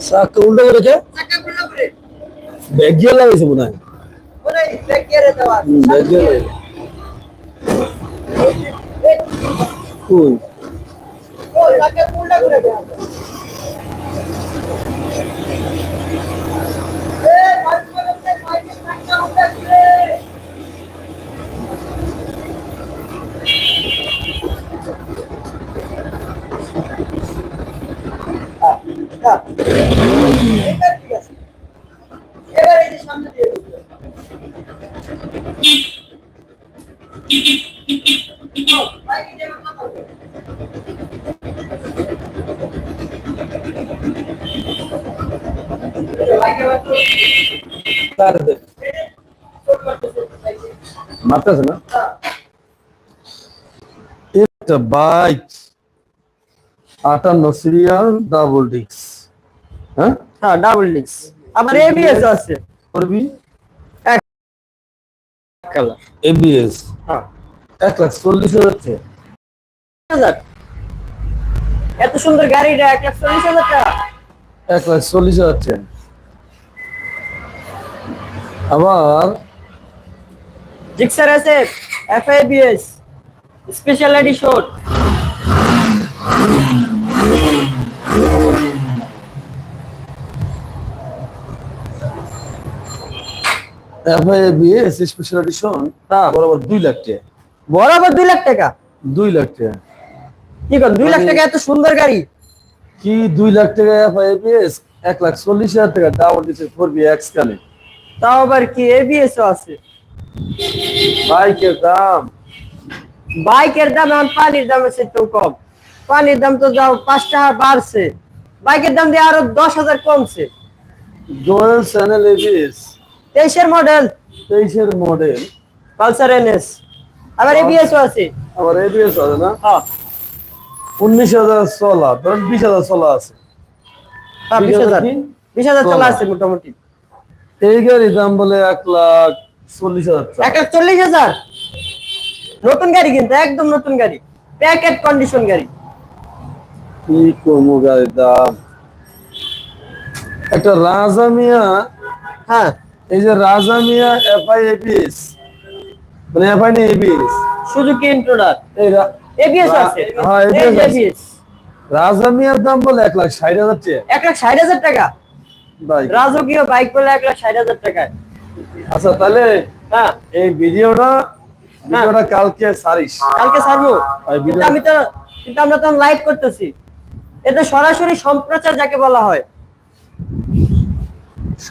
চাকা উল্টো করেছে ব্যাগ গিয়ে লাগাইছে মনে হয় হুম, ব্যাগ গিয়ে লাগাইছে কই তার দে মারতেছে না? একটা বাইক। আটান্ন সিরিয়াল ডাবল ডিক্স হ্যাঁ? হ্যাঁ ডাবল ডিক্স আবার এবিএস আছে। করবি? এক কালার এবিএস হ্যাঁ। এক লাখ চল্লিশ হাজার হাজার। এত সুন্দর গাড়িটা এক লাখ চল্লিশ হাজার টাকা। এক লাখ চল্লিশ হাজার টাকা। আবার জিক্সার আছে FIBS special edition FIBS special edition বরাবর দুই লাখ টাকা। বরাবর দুই লাখ টাকা? দুই লাখ টাকা। কি কর দুই লাখ টাকা এত সুন্দর গাড়ি? কি দুই লাখ টাকা এফআইবিএস এক লাখ চল্লিশ হাজার টাকা ডাবল ডিক্স ফোর বি এক্স কানে। তাও আবার কি এবিএস আছে? বাইকের দাম। বাইকের দাম এখন পানির দাম আছে একটু কম। পানির দাম তো যাও পাঁচ টাকা বাড়ছে। বাইকের দাম দিয়ে আরও দশ হাজার কমছে। ডোয়েল চ্যানেল এবিএস তেইশের মডেল তেইশের মডেল পালসার এনএস আবার এবিএস আছে। আবার এবিএস আছে না? হ্যাঁ উনিশ হাজার চলা ধরেন বিশ হাজার চলা আছে। হ্যাঁ, বিশ হাজার। বিশ হাজার চলা। আছে মোটামুটি। এই গাড়ির দাম বলে এক লাখ চল্লিশ হাজার টাকা। এক লাখ চল্লিশ হাজার? নতুন গাড়ি কিন্তু একদম নতুন গাড়ি। প্যাকেট কন্ডিশন গাড়ি। কি কমু গাড়ির দাম? একটা রাজামিয়া হ্যাঁ। এই যে রাজামিয়া এফআই এবিএস। মানে এফআই না এবিএস? সুজুকি ইন্ট্রোডার রা- আছে। হ্যাঁ, ABS আছে। এবিএস। রাজামিয়ার দাম বলে এক লাখ ষাট হাজার টাকা। এক লাখ ষাট হাজার টাকা। রাজকীয় বাইক বলে এক লাখ ষাট হাজার টাকায়। আচ্ছা তাহলে হ্যাঁ। এই ভিডিওটা ভিডিওটা কালকে সারিস। কালকে video- আমি তো কিন্তু আমরা তখন লাইভ করতেছি। এটা সরাসরি সম্প্রচার যাকে বলা হয়।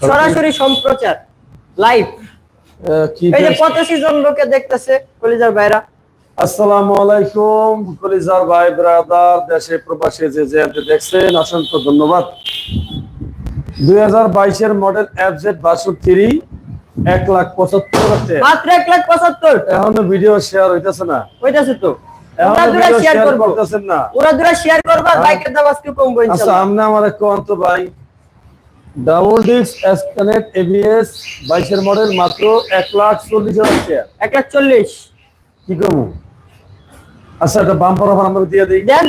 সরাসরি সম্প্রচার লাইভ এই যে পঁচাশি জন লোকে দেখতেছে কলিজার ভাইরা। আসসালামু আলাইকুম কলিজার ভাই ব্রাদার দেশে প্রবাসে যে যে দেখছেন অসংখ্য ধন্যবাদ। দুই হাজার বাইশের মডেল এফ জেড বাসু থ্রি এক লাখ পঁচাত্তর মাত্র এক লাখ পঁচাত্তর? এখনও ভিডিও শেয়ার হইতেছে না। ওইটাছে তো। শেয়ার শেয়ার করব। শেয়ার করবা আচ্ছা ডাবল ডিস্ক এসকানেট এবিএস বাইশের মডেল মাত্র এক লাখ চল্লিশ হাজার টাকা এক লাখ চল্লিশ। কি কমু আচ্ছা একটা বাম্পার অফার আমরা দিয়ে দিই। দেন।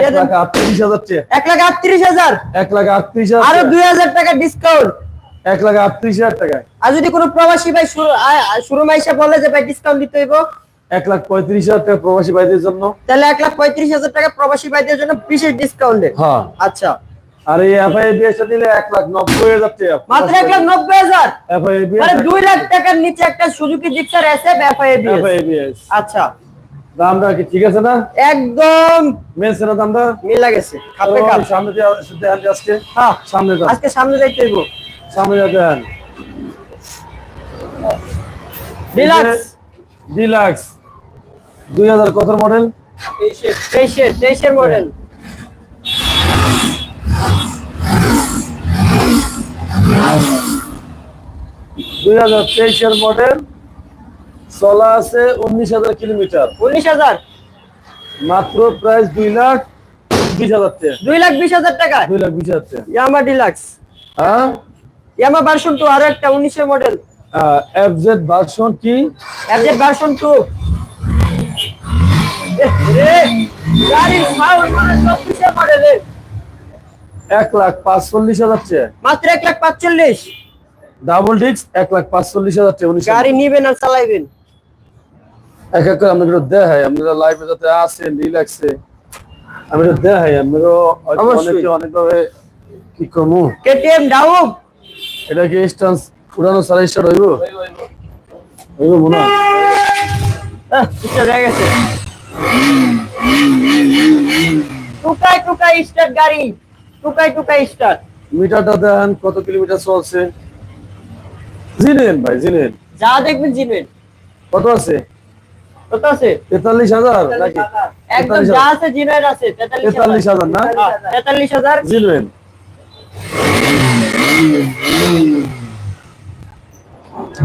এক। লাখ আটত্রিশ হাজার এক লাখ আটত্রিশ হাজার। এক লাখ আটত্রিশ হাজার আরও দুই হাজার টাকা ডিসকাউন্ট এক লাখ আটত্রিশ হাজার টাকায়। আর যদি কোনো প্রবাসী ভাই শুরু আ- আ- শুরু মাইসা বলে যে ভাই ডিসকাউন্ট দিতে হইব। এক লাখ পঁয়ত্রিশ হাজার টাকা প্রবাসী ভাইদের জন্য। তাহলে এক লাখ পঁয়ত্রিশ হাজার টাকা প্রবাসী ভাইদের জন্য বিশেষ ডিসকাউন্টে হ্যাঁ। আচ্ছা। আর এই এফআই নিলে এক লাখ নব্বই হাজার টাকা মাত্র এক লাখ নব্বই হাজার? মানে দুই লাখ টাকার নিচে একটা Suzuki Gixxer SF FIB FI BS আচ্ছা। দামটা কি ঠিক আছে না? একদম। মেলছে না দামটা? মিলা গেছে খাপে খাপ। সামনে দেখান আজকে? হ্যাঁ। সামনে আজকে সামনে যাইতে হইব। সামনে দেখান ডিলাক্স। ডিলাক্স। দুই হাজার কত মডেল? তেইশের তেইশের মডেল। দুই হাজার তেইশের মডেল। চলা আছে উনিশ হাজার কিলোমিটার। উনিশ হাজার? মাত্র প্রাইস দুই লাখ বিশ হাজার টাকা। দুই লাখ বিশ হাজার টাকা? দুই লাখ বিশ হাজার টাকা। ইয়ামা ডিলাক্স হ্যাঁ? ইয়ামা ভার্সন টু আরও একটা উনিশের মডেল ভার্সন কি? এফজেড ভার্সন টু গাড়ির সাউন্ড মানে চব্বিশের মডেলের এক লাখ পাঁচচল্লিশ হাজার টাকা। মাত্র এক লাখ পাঁচচল্লিশ। ডাবল ডিস্ক এক লাখ পাঁচচল্লিশ হাজার টাকা গাড়ি নিবেন আর চালাইবেন। এক এক করে আপনাদের দেখাই আপনারা লাইভে যাতে রিল্যাক্সে আমি তো দেখাই অনেকে অনেকভাবে কি করব? কেটিএম ডাউক এটা কি স্টান্স উড়ানো সারা স্টার্ট হইব? হইব মনে হয়। গেছে। টুকাই টুকাই স্টার্ট গাড়ি। টুকাই টুকাই স্টার্ট মিটারটা দেন কত কিলোমিটার চলছে? জিনেন ভাই জিনেন। যা দেখবেন জিনবেন কত আছে? কত আছে? তেতাল্লিশ হাজার নাকি? একদম যা আছে জিনের আছে তেতাল্লিশ তেতাল্লিশ হাজার না? জিনবেন।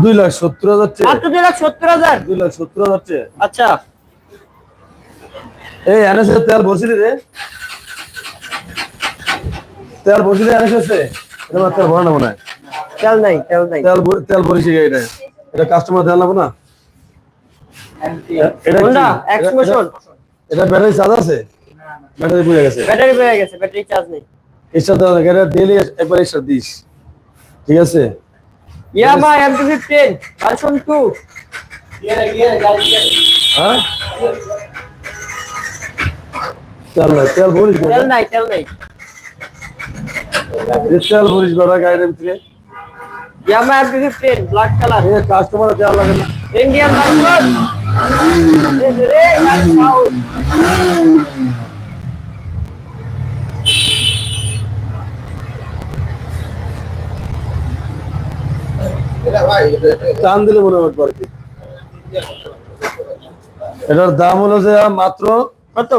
দুই লাখ সত্তর হাজার মাত্র দুই লাখ সত্তর হাজার? দুই লাখ সত্তর হাজার আচ্ছা। এই এনএসএ তেল বসিলি রে। তেল বসিলি এনএসএ এটা আমার তেল ভরা না। মনে হয় তেল নাই তেল নাই। তেল তেল ভরিছি এটা এটা কাস্টমার তেল নেব না? হোন্ডা এটা- এক্সমোশন এটা- এটা ব্যাটারি চার্জ আছে? ব্যাটারি পুড়ে গেছে। ব্যাটারি পেয়ে গেছে ব্যাটারি চার্জ নেই। এক্সট্রা দেওয়া এটা ডেলি একবার এক্সট্রা দিস। ঠিক আছে? Yamaha MT fifteen version two হ্যাঁ? তেল নাই তেল ভরিস তেল নাই তেল নাই। তেল ভরিস বেড়া গাড়ির ভিতরে। Yamaha MT fifteen black colour এ কাস্টমার দেওয়া লাগে না। ইন্ডিয়ান ভার্সন টান দিলে এটার দাম হলো যে মাত্র কত?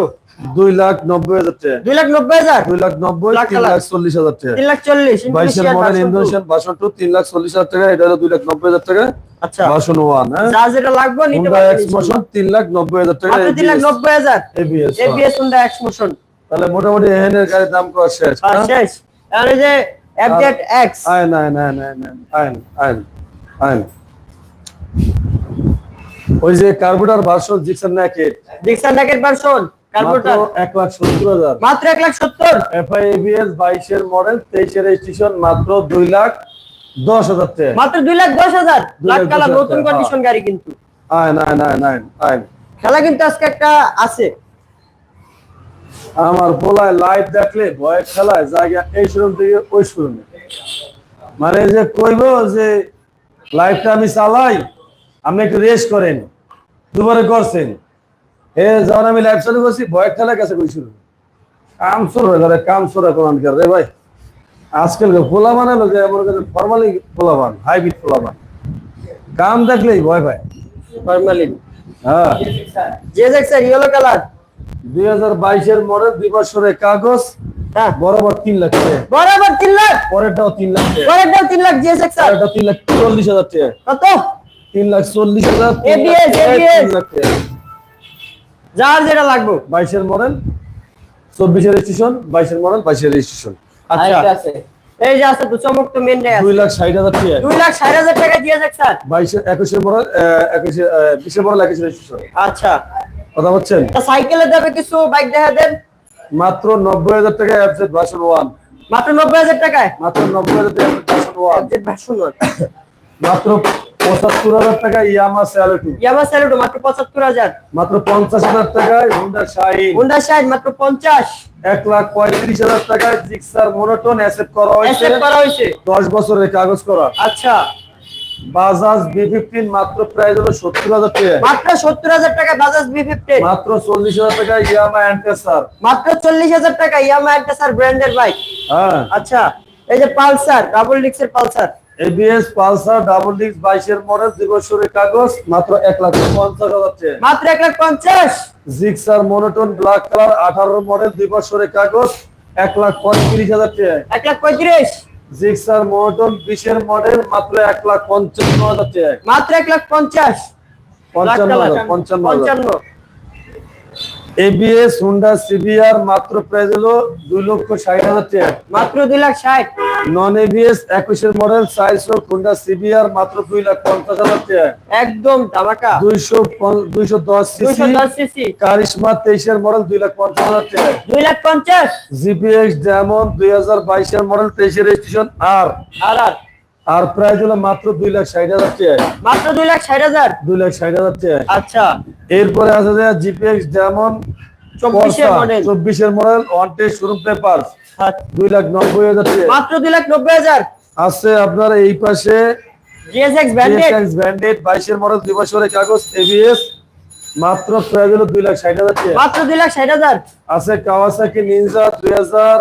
দুই লাখ নব্বই হাজার দুই লাখ নব্বই হাজার? দুই লাখ নব্বই লাখ চল্লিশ হাজার তিন লাখ চল্লিশ হাজার টাকা দুই লাখ নব্বই হাজার টাকা। আচ্ছা। হ্যাঁ? লাগবে তিন লাখ নব্বই হাজার টাকা তিন লাখ নব্বই হাজার? হ্যাঁ। তাহলে মোটামুটি এহেন এর গাড়ির দাম শেষ হ্যাঁ? যে এক্স আইন আইন আইন ওই যে কার্বোটার ভার্সন জিক্সার ন্যাকেট ডিক্সন ন্যাকেট ভার্সন কার্বোটার। লাখ হাজার। মাত্র এক লাখ সত্তর? এফআই এবিএস বাইশের মডেল তেইশের রেজিস্ট্রেশন মাত্র দুই লাখ দশ হাজার টাকা মাত্র দুই লাখ দশ হাজার? দুই লাখ দশ নতুন কন্ডিশন গাড়ি কিন্তু। আইন আইন আইন আইন আইন খেলা কিন্তু আজকে একটা আছে। আমার পোলায় লাইট দেখলে ভয় খেলায় জায়গা এই শোরুম থেকে ওই শোরুমে। মানে যে কইব যে লাইফটা আমি চালাই আপনি একটু রেস্ট করেন। দুবারে করছেন। এ যখন আমি লাইফ চালু করছি ভয় খেলা গেছে কই শুরু? কাম সর হয়ে গেলে কাম সর কোরআন কর রে ভাই আজকাল পোলা বানালো যে আমার কাছে ফর্মালি পোলাবান হাইব্রিড পোলাবান। কাম দেখলেই ভয় পায়। ফরমালিন হ্যাঁ। জেজেক্স এর ইয়েলো কালার দুই হাজার বাইশের মডেল দুই বছরের কাগজ হ্যাঁ। বরাবর তিন লাখ বরাবর তিন লাখ? পরেরটাও তিন লাখ পরেরটাও তিন লাখ জেজেক্স আর পরেরটা তিন লাখ চল্লিশ হাজার টাকা। কত? তিন লাখ চল্লিশ হাজার যেটা লাগবে। বাইশের মডেল চব্বিশের রেজিস্ট্রেশন বাইশের মডেল বাইশের রেজিস্ট্রেশন। আচ্ছা, এই যে আছে তো চমক তো মেন 2 লাখ 60 হাজার টাকা 2 লাখ 60 হাজার টাকা দিয়ে যাক স্যার। 22 21 এর বড় 21 20 এর বড় লাগে আচ্ছা। কথা বলছেন? সাইকেলে দামে কিছু বাইক দেখা দেন? মাত্র 90 হাজার টাকা অ্যাপজেট ভার্সন 1 মাত্র 90 হাজার টাকায়? মাত্র 90 হাজার টাকা ভার্সন 1 মাত্র পঁচাত্তর হাজার টাকা ইয়ামা স্যালোটু। ইয়ামা স্যালুট মাত্র পঁচাত্তর হাজার। মাত্র পঞ্চাশ হাজার টাকায় হুন্ডা শাইন। হোন্ডা শাইন মাত্র পঞ্চাশ। এক লাখ পঁয়ত্রিশ হাজার টাকায় জিক্সার মোনোটোন অ্যাসেট করা হয়েছে। করা হয়েছে। দশ বছরের কাগজ করা। আচ্ছা। বাজাজ বি ফিফটিন মাত্র প্রাইস হলো সত্তর হাজার টাকা মাত্র সত্তর হাজার টাকা বাজাজ বি ফিফটিন। মাত্র চল্লিশ হাজার টাকা ইয়ামা অ্যান্টেসার। মাত্র চল্লিশ হাজার টাকা ইয়ামা স্যার ব্র্যান্ডের বাইক। হ্যাঁ। আচ্ছা এই যে Pulsar double ডিক্সের Pulsar. ABS Pulsar double disc বাইশের মডেল দুই বছরের কাগজ মাত্র এক লাখ পঞ্চাশ হাজার মাত্র এক লাখ পঞ্চাশ? জিক্সার মোনোটোন ব্ল্যাক কালার আঠারো মডেল দুই বছরের কাগজ এক লাখ পঁয়ত্রিশ হাজার টাকা। এক লাখ পঁয়ত্রিশ? জিক্সার মোনোটোন বিশের মডেল মাত্র এক লাখ পঞ্চান্ন হাজার টাকা। মাত্র এক লাখ পঞ্চাশ? পঞ্চান্ন। পঞ্চান্ন পঞ্চান্ন। এবিএস হুন্ডা সিবিআর মাত্র প্রাইস হলো দুই লক্ষ ষাট হাজার টাকা। মাত্র দুই লাখ ষাট। নন এবিএস একুশের মডেল সাইজ হোন্ডা সিবিআর মাত্র দুই লাখ পঞ্চাশ হাজার টাকা। একদম ধামাকা। দুইশো দুইশো দশ সিসি কারিশমা তেইশের মডেল দুই লাখ পঞ্চাশ হাজার টাকা। দুই লাখ পঞ্চাশ। জিপিএক্স ডায়মন্ড দুই হাজার বাইশের মডেল তেইশের রেজিস্ট্রেশন আর আর আর। আর প্রাইস হলো মাত্র দুই লাখ ষাট হাজার মাত্র দুই লাখ ষাট হাজার? দুই লাখ ষাট হাজার আচ্ছা। এরপরে আছে যে জিপিএক্স ডায়মন্ড চব্বিশের model one test showroom paper দুই লাখ নব্বই হাজার মাত্র দুই লাখ নব্বই হাজার? আছে আপনার এই পাশে জিএসএক্স ব্র্যান্ডেড বাইশের মডেল দুই বছরের কাগজ এবিএস মাত্র প্রাইস হলো দুই লাখ ষাট হাজার মাত্র দুই লাখ ষাট হাজার? আছে কাওয়াসাকি নিনজা দুই হাজার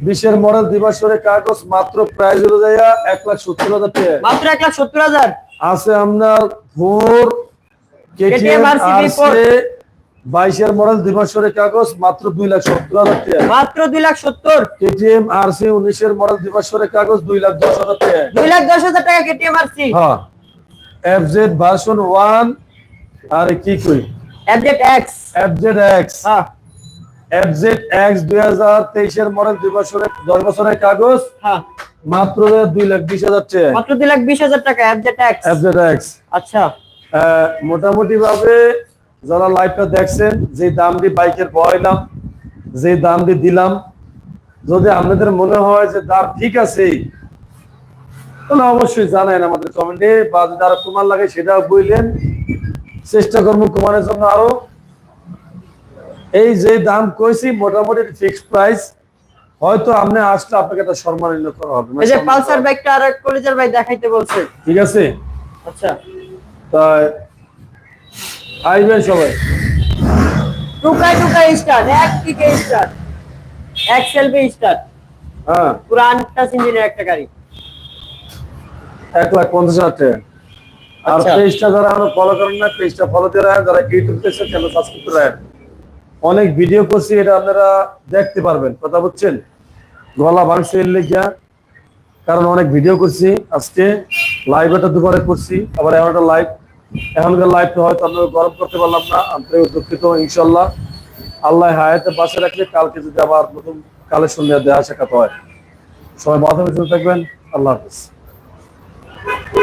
বিশের মডেল দুই বছরের কাগজ মাত্র প্রাইস হলো যাইয়া এক লাখ সত্তর হাজার টাকা। মাত্র এক লাখ সত্তর হাজার? আছে আপনার ফোর কেটিএম আছে বাইশের মডেল দুই বছরের কাগজ মাত্র দুই লাখ সত্তর হাজার টাকা। মাত্র দুই লাখ সত্তর? কেটিএম আর সি উনিশের মডেল দুই বছরের কাগজ দুই লাখ দশ হাজার টাকা। দুই লাখ দশ হাজার টাকা কেটিএম আরসি হ্যাঁ। এফজেড ভার্সন ওয়ান আর কি কই? এফজেড এক্স এফজেড এক্স হ্যাঁ। এফজেড এক্স দুই হাজার তেইশের মডেল দুই বছরের দশ বছরের কাগজ হ্যাঁ। মাত্র দুই লাখ বিশ হাজার টাকা। মাত্র দুই লাখ বিশ হাজার টাকা এফজেড এক্স এফজেড এক্স আচ্ছা। মোটামুটি ভাবে যারা লাইভটা দেখছেন যে দাম দিয়ে বাইকের বয়লাম যে দাম দিয়ে দিলাম যদি আপনাদের মনে হয় যে দাম ঠিক আছে তাহলে অবশ্যই জানান আমাদের কমেন্টে বা যদি আরও কুমার লাগে সেটাও বললেন। চেষ্টা করব কুমারের জন্য আরও। এই যে দাম কইছি মোটামুটি ফিক্সড প্রাইস হয়তো আপনি আসলে আপনাকে একটা সম্মানিত করা হবে। এই যে পালসার বাইকটা আর কলেজের ভাই দেখাইতে বলছে। ঠিক আছে? আচ্ছা। তাই আইবেন সবাই। টুকাই টুকাই স্টার্ট এক কিকে স্টার্ট এক সেলফি স্টার্ট হ্যাঁ। পুরো আনটাচ ইঞ্জিনের একটা গাড়ি। এক লাখ পঞ্চাশ হাজার টাকা। আর আচ্ছা। পেজটা যারা আমরা ফলো করেন না পেজটা ফলো দিয়ে রাখেন। যারা ইউটিউব দেখছেন চ্যানেল সাবস্ক্রাইব করে রাখেন। অনেক ভিডিও করছি, এটা আপনারা দেখতে পারবেন। কথা বুঝছেন? গলা ভাঙছে এর লেগিয়া। কারণ অনেক ভিডিও করছি আজকে। লাইভ এটা দুবারে করছি, আবার এমন একটা লাইভ এখনকার লাইভটা হয়তো আমরা গরম করতে পারলাম না আন্তরিক দুঃখিত, ইনশাল্লাহ। আল্লাহ হায়াতে পাশে রাখলে কালকে যদি আবার নতুন কালেকশন নিয়ে দেওয়া সাক্ষাৎ হয়। সবাই মাথা পিছনে থাকবেন। আল্লাহ হাফিজ।